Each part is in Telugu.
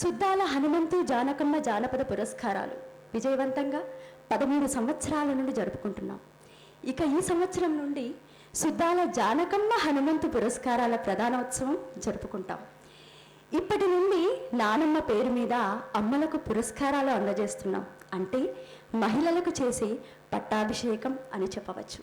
సుద్దాల హనుమంతు జానకమ్మ జానపద పురస్కారాలు విజయవంతంగా పదమూడు సంవత్సరాల నుండి జరుపుకుంటున్నాం. ఇక ఈ సంవత్సరం నుండి సుద్దాల జానకమ్మ హనుమంతు పురస్కారాల ప్రధానోత్సవం జరుపుకుంటాం. ఇప్పటి నుండి నానమ్మ పేరు మీద అమ్మలకు పురస్కారాలు అందజేస్తున్నాం. అంటే మహిళలకు చేసే పట్టాభిషేకం అని చెప్పవచ్చు.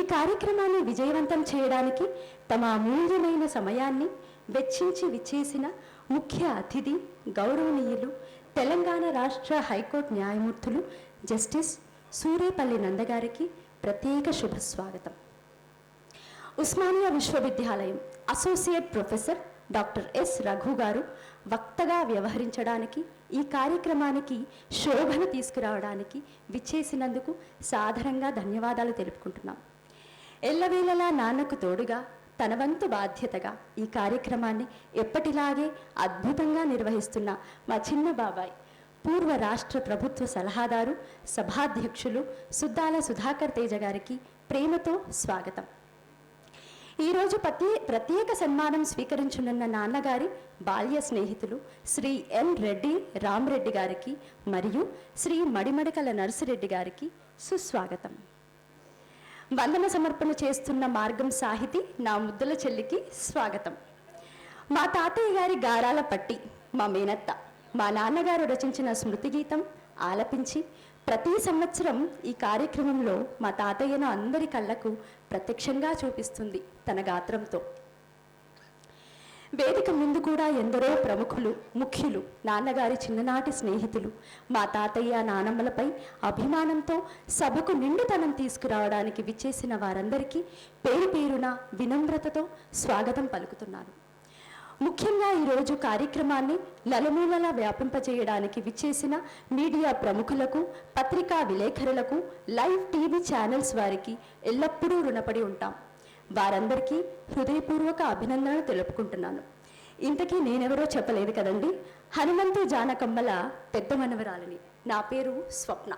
ఈ కార్యక్రమాన్ని విజయవంతం చేయడానికి తమ అమూల్యమైన సమయాన్ని వెచ్చించి విచ్చేసిన ముఖ్య అతిథి గౌరవనీయులు తెలంగాణ రాష్ట్ర హైకోర్టు న్యాయమూర్తులు జస్టిస్ సూరేపల్లి నందగారికి ప్రత్యేక శుభ స్వాగతం ఉస్మానియా విశ్వవిద్యాలయం associate professor doctor S Raghu garu వక్తగా వ్యవహరించడానికి ఈ కార్యక్రమానికి శోభను తీసుకురావడానికి విచ్చేసినందుకు సాధారణంగా ధన్యవాదాలు తెలుపుకుంటున్నాం. ఎల్లవేళలా నాన్నకు తోడుగా తన వంతు బాధ్యతగా ఈ కార్యక్రమాన్ని ఎప్పటిలాగే అద్భుతంగా నిర్వహిస్తున్న మా చిన్న బాబాయ్ పూర్వ రాష్ట్ర ప్రభుత్వ సలహాదారు సభాధ్యక్షులు సుద్దాల సుధాకర్ తేజ గారికి ప్రేమతో స్వాగతం. ఈరోజు ప్రత్యే ప్రత్యేక సన్మానం స్వీకరించనున్న నాన్నగారి బాల్య స్నేహితులు శ్రీ ఎన్ రెడ్డి రామరెడ్డి గారికి మరియు శ్రీ మడిమడకల నర్సిరెడ్డి గారికి సుస్వాగతం. వందన సమర్పణ చేస్తున్న మార్గం సాహితి నా ముద్దుల చెల్లికి స్వాగతం. మా తాతయ్య గారి గారాల పట్టి మా మేనత్త మా నాన్నగారు రచించిన స్మృతి గీతం ఆలపించి ప్రతి సంవత్సరం ఈ కార్యక్రమంలో మా తాతయ్యను అందరి కళ్ళకు ప్రత్యక్షంగా చూపిస్తుంది తన గాత్రంతో. వేదిక ముందు కూడా ఎందరో ప్రముఖులు ముఖ్యులు నాన్నగారి చిన్ననాటి స్నేహితులు మా తాతయ్య నానమ్మలపై అభిమానంతో సభకు నిండుతనం తీసుకురావడానికి విచ్చేసిన వారందరికీ పేరు పేరున వినమ్రతతో స్వాగతం పలుకుతున్నాను ముఖ్యంగా ఈరోజు కార్యక్రమాన్ని నలుమూలలా వ్యాపింపజేయడానికి విచ్చేసిన మీడియా ప్రముఖులకు పత్రికా విలేకరులకు లైవ్ టీవీ ఛానల్స్ వారికి ఎల్లప్పుడూ రుణపడి ఉంటాం. వారందరికీ హృదయపూర్వక అభినందనలు తెలుపుకుంటున్నాను. ఇంతకీ నేనెవరో చెప్పలేదు కదండి? హనుమంతు జానకమ్మల పెద్ద మనవరాలని. నా పేరు స్వప్న.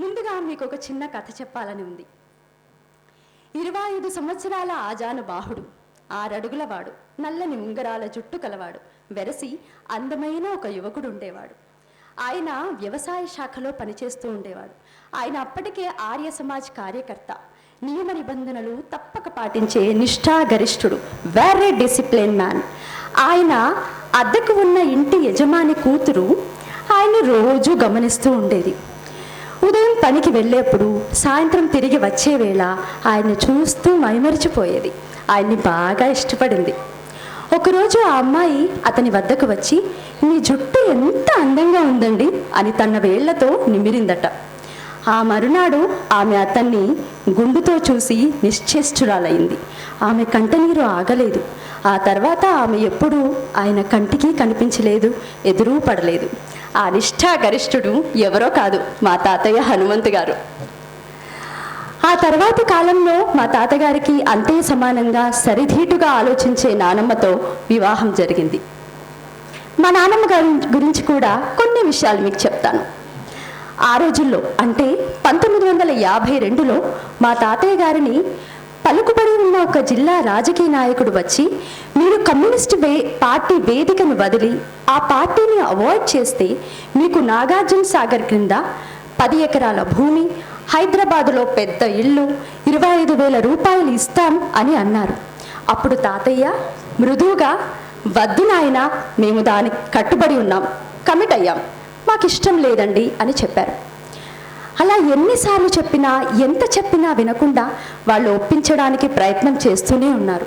ముందుగా మీకు ఒక చిన్న కథ చెప్పాలని ఉంది. ఇరవై ఐదు సంవత్సరాల ఆజాను బాహుడు ఆరడుగుల వాడు నల్లని ఉంగరాల జుట్టు కలవాడు వెరసి అందమైన ఒక యువకుడు ఉండేవాడు. ఆయన వ్యవసాయ శాఖలో పనిచేస్తూ ఉండేవాడు. ఆయన అప్పటికే ఆర్య సమాజ్ కార్యకర్త. నియమ నిబంధనలు తప్పక పాటించే నిష్ఠాగరిష్ఠుడు వెరీ డిసిప్లిన్ మ్యాన్ ఆయన అద్దెకు ఉన్న ఇంటి యజమాని కూతురు ఆయన రోజు గమనిస్తూ ఉండేది. ఉదయం పనికి వెళ్ళేప్పుడు సాయంత్రం తిరిగి వచ్చే వేళ ఆయన్ని చూస్తూ మైమరిచిపోయేది. ఆయన్ని బాగా ఇష్టపడింది. ఒకరోజు ఆ అమ్మాయి అతని వద్దకు వచ్చి మీ జుట్టు ఎంత అందంగా ఉందండి అని తన వేళ్ళతో నిమిరిందట. ఆ మరునాడు ఆమె అతన్ని గుండుతో చూసి నిశ్చేష్టురాలైంది. ఆమె కంటనీరు ఆగలేదు. ఆ తర్వాత ఆమె ఎప్పుడూ ఆయన కంటికి కనిపించలేదు ఎదురూ పడలేదు. ఆ నిష్ఠా గరిష్ఠుడు ఎవరో కాదు మా తాతయ్య హనుమంతు గారు. ఆ తర్వాతి కాలంలో మా తాతగారికి అంతే సమానంగా సరిధీటుగా ఆలోచించే నానమ్మతో వివాహం జరిగింది. మా నానమ్మ గారి గురించి కూడా కొన్ని విషయాలు మీకు చెప్తాను. ఆ రోజుల్లో అంటే పంతొమ్మిది వందల యాభై రెండులో మా తాతయ్య గారిని పలుకుబడి ఉన్న ఒక జిల్లా రాజకీయ నాయకుడు వచ్చి మీరు కమ్యూనిస్ట్ వే పార్టీ వేదికను వదిలి ఆ పార్టీని అవాయిడ్ చేస్తే మీకు నాగార్జున సాగర్ క్రింద పది ఎకరాల భూమి హైదరాబాదులో పెద్ద ఇల్లు ఇరవై ఐదు వేల రూపాయలు ఇస్తాం అని అన్నారు. అప్పుడు తాతయ్య మృదువుగా వద్దు నాయన మేము దానికి కట్టుబడి ఉన్నాం కమిట్ అయ్యాం. మాకు ఇష్టం లేదండి అని చెప్పారు. అలా ఎన్నిసార్లు చెప్పినా ఎంత చెప్పినా వినకుండా వాళ్ళు ఒప్పించడానికి ప్రయత్నం చేస్తూనే ఉన్నారు.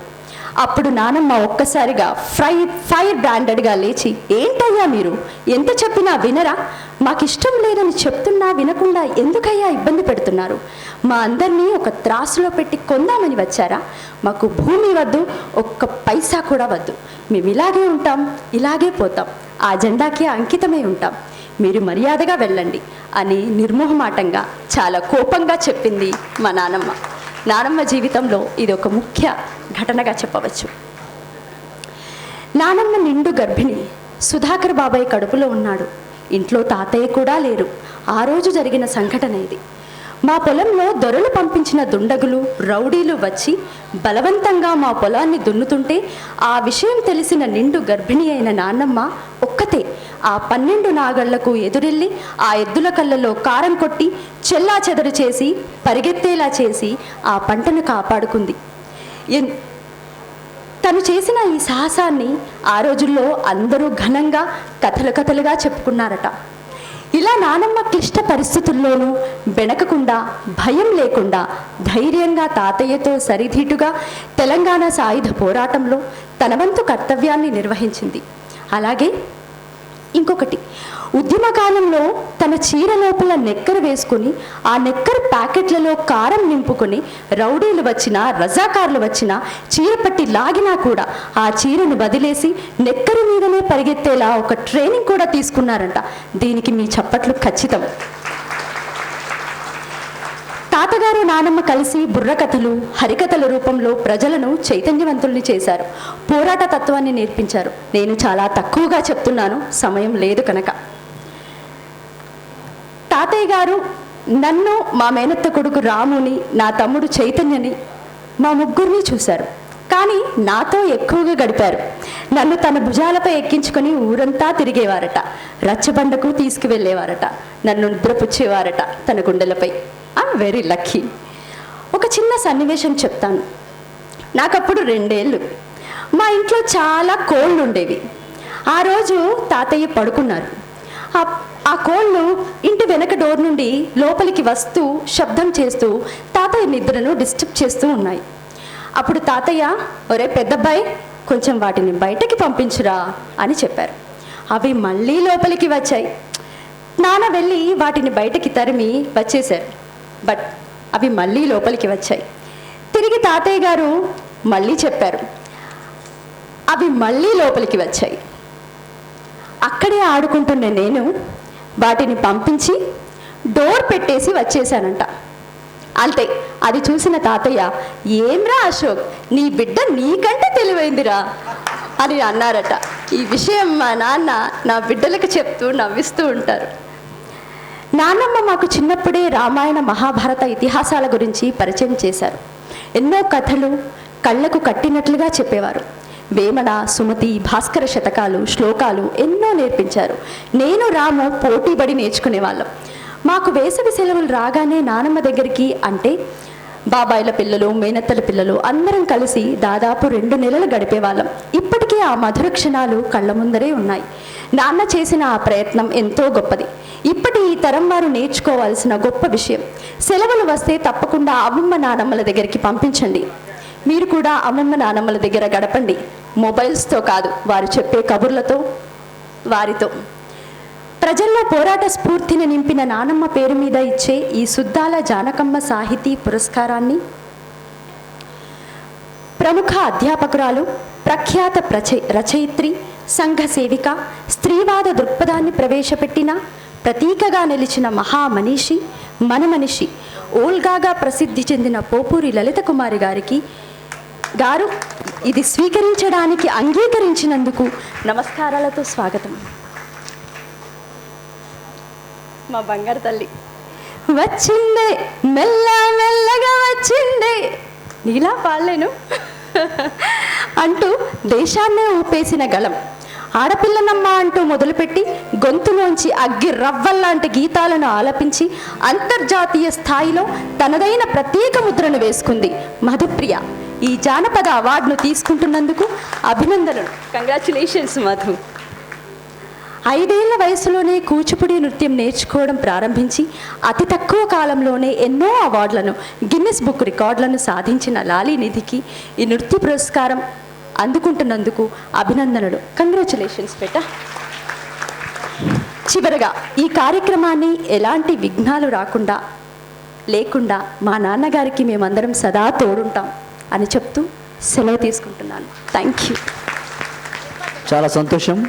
అప్పుడు నానమ్మ ఒక్కసారిగా ఫ్రై ఫైర్ బ్రాండెడ్గా లేచి ఏంటయ్యా మీరు? ఎంత చెప్పినా వినరా? మాకు ఇష్టం లేదని చెప్తున్నా వినకుండా ఎందుకయ్యా ఇబ్బంది పెడుతున్నారు? మా అందరినీ ఒక త్రాసులో పెట్టి కొందామని వచ్చారా? మాకు భూమి వద్దు ఒక్క పైసా కూడా వద్దు. మేము ఇలాగే ఉంటాం ఇలాగే పోతాం. ఆ జెండాకి అంకితమై ఉంటాం. మీరు మర్యాదగా వెళ్ళండి అని నిర్మోహమాటంగా చాలా కోపంగా చెప్పింది మా నానమ్మ. నానమ్మ జీవితంలో ఇది ఒక ముఖ్య ఘటనగా చెప్పవచ్చు. నానమ్మ నిండు గర్భిణి సుధాకర్ బాబాయ్ కడుపులో ఉన్నాడు. ఇంట్లో తాతయ్య కూడా లేరు. ఆ రోజు జరిగిన సంఘటన ఇది. మా పొలంలో దొరలు పంపించిన దుండగులు రౌడీలు వచ్చి బలవంతంగా మా పొలాన్ని దున్నుతుంటే ఆ విషయం తెలిసిన నిండు గర్భిణి అయిన నాన్నమ్మ ఒక్కతే ఆ పన్నెండు నాగళ్ళకు ఎదురెళ్ళి ఆ ఎద్దుల కళ్ళలో కారం కొట్టి చెల్లా చెదరు చేసి పరిగెత్తేలా చేసి ఆ పంటను కాపాడుకుంది. ఎన్- తను చేసిన ఈ సాహసాన్ని ఆ రోజుల్లో అందరూ ఘనంగా కథలు కథలుగా చెప్పుకున్నారట. ఇలా నానమ్మ క్లిష్ట పరిస్థితుల్లోనూ బెనకకుండా భయం లేకుండా ధైర్యంగా తాతయ్యతో సరిధీటుగా తెలంగాణ సాయుధ పోరాటంలో తన వంతు కర్తవ్యాన్ని నిర్వహించింది. అలాగే ఇంకొకటి ఉద్యమ కాలంలో తన చీర లోపల నెక్కరు వేసుకుని ఆ నెక్కర్ ప్యాకెట్లలో కారం నింపుకొని రౌడీలు వచ్చినా రజాకారులు వచ్చినా చీర పట్టి లాగినా కూడా ఆ చీరను వదిలేసి నెక్కరు మీదనే పరిగెత్తేలా ఒక ట్రైనింగ్ కూడా తీసుకున్నారంట. దీనికి మీ చప్పట్లు ఖచ్చితం. తాతగారు నానమ్మ కలిసి బుర్రకథలు హరికథల రూపంలో ప్రజలను చైతన్యవంతుల్ని చేశారు. పోరాట తత్వాన్ని నేర్పించారు. నేను చాలా తక్కువగా చెప్తున్నాను సమయం లేదు కనుక. తాతయ్య గారు నన్ను మా మేనత్త కొడుకు రాముని నా తమ్ముడు చైతన్యని మా ముగ్గురిని చూశారు. కానీ నాతో ఎక్కువగా గడిపారు. నన్ను తన భుజాలపై ఎక్కించుకొని ఊరంతా తిరిగేవారట. రచ్చబండకు తీసుకువెళ్ళేవారట. నన్ను నిద్రపుచ్చేవారట తన గుండెలపై. ఐఎమ్ వెరీ లక్కీ ఒక చిన్న సన్నివేశం చెప్తాను. నాకప్పుడు రెండేళ్ళు. మా ఇంట్లో చాలా కోళ్ళు ఉండేవి. ఆ రోజు తాతయ్య పడుకున్నారు. ఆ- ఆ కోళ్ళు ఇంటి వెనక డోర్ నుండి లోపలికి వస్తూ శబ్దం చేస్తూ తాతయ్య నిద్రను డిస్టర్బ్ చేస్తూ ఉన్నాయి. అప్పుడు తాతయ్య ఒరే పెద్దబ్బాయి కొంచెం వాటిని బయటకి పంపించురా అని చెప్పారు. అవి మళ్ళీ లోపలికి వచ్చాయి. నాన్న వెళ్ళి వాటిని బయటకి తరిమి వచ్చేశారు. బట్ అవి మళ్ళీ లోపలికి వచ్చాయి. తిరిగి తాతయ్య గారు మళ్ళీ చెప్పారు. అవి మళ్ళీ లోపలికి వచ్చాయి. అక్కడే ఆడుకుంటున్న నేను వాటిని పంపించి డోర్ పెట్టేసి వచ్చేసానంట అంతే అది చూసిన తాతయ్య ఏమ్రా అశోక్ నీ బిడ్డ నీకంటే తెలివైందిరా అని అన్నారట. ఈ విషయం మా నాన్న నా బిడ్డలకు చెప్తూ నవ్విస్తూ ఉంటారు. నానమ్మ మాకు చిన్నప్పుడే రామాయణ మహాభారత ఇతిహాసాల గురించి పరిచయం చేశారు. ఎన్నో కథలు కళ్ళకు కట్టినట్లుగా చెప్పేవారు. వేమన సుమతి భాస్కర శతకాలు శ్లోకాలు ఎన్నో నేర్పించారు. నేను రాము పోటీపడి నేర్చుకునేవాళ్ళం. మాకు వేసవి సెలవులు రాగానే నానమ్మ దగ్గరికి అంటే బాబాయిల పిల్లలు మేనత్తల పిల్లలు అందరం కలిసి దాదాపు రెండు నెలలు గడిపేవాళ్ళం. ఇప్పటికీ ఆ మధుర క్షణాలు కళ్ళ ముందరే ఉన్నాయి. నాన్న చేసిన ఆ ప్రయత్నం ఎంతో గొప్పది. ఇప్పటి ఈ తరం వారు నేర్చుకోవాల్సిన గొప్ప విషయం. సెలవులు వస్తే తప్పకుండా అమ్మమ్మ నానమ్మల దగ్గరికి పంపించండి. మీరు కూడా అమ్మమ్మ నానమ్మల దగ్గర గడపండి. మొబైల్స్తో కాదు వారు చెప్పే కబుర్లతో వారితో. ప్రజల్లో పోరాట స్ఫూర్తిని నింపిన నానమ్మ పేరు మీద ఇచ్చే ఈ సుద్దాల జానకమ్మ సాహితీ పురస్కారాన్ని ప్రముఖ అధ్యాపకురాలు ప్రఖ్యాత ప్రచ రచయిత్రి సంఘ సేవిక స్త్రీవాద దృక్పథాన్ని ప్రవేశపెట్టిన ప్రతీకగా నిలిచిన మహామనిషి మనమనిషి ఓల్గాగా ప్రసిద్ధి చెందిన పోపూరి లలిత కుమారి గారికి గారు ఇది స్వీకరించడానికి అంగీకరించినందుకు నమస్కారాలతో స్వాగతం. మా బంగారు తల్లి. వచ్చిందే మెల్ల మెల్లగా వచ్చిందే. నీలా పాడలేను అంటూ దేశాన్నే ఊపేసిన గలం ఆడపిల్లనమ్మ అంటూ మొదలుపెట్టి గొంతులోంచి అగ్గి రవ్వల్లాంటి గీతాలను ఆలపించి అంతర్జాతీయ స్థాయిలో తనదైన ప్రత్యేక ముద్రను వేసుకుంది మధుప్రియ. ఈ జానపద అవార్డును తీసుకుంటున్నందుకు అభినందనలు. కంగ్రాచులేషన్స్ మధు. ఐదేళ్ళ వయసులోనే కూచిపూడి నృత్యం నేర్చుకోవడం ప్రారంభించి అతి తక్కువ కాలంలోనే ఎన్నో అవార్డులను గిన్నిస్ బుక్ రికార్డులను సాధించిన లాలీ నిధికి ఈ నృత్య పురస్కారం అందుకుంటున్నందుకు అభినందనలు. కంగ్రాచులేషన్స్ పెట్ట చివరగా ఈ కార్యక్రమాన్ని ఎలాంటి విఘ్నాలు రాకుండా లేకుండా మా నాన్నగారికి మేమందరం సదా తోడుంటాం అని చెప్తూ సెలవు తీసుకుంటున్నాను. థ్యాంక్ యూ చాలా సంతోషం.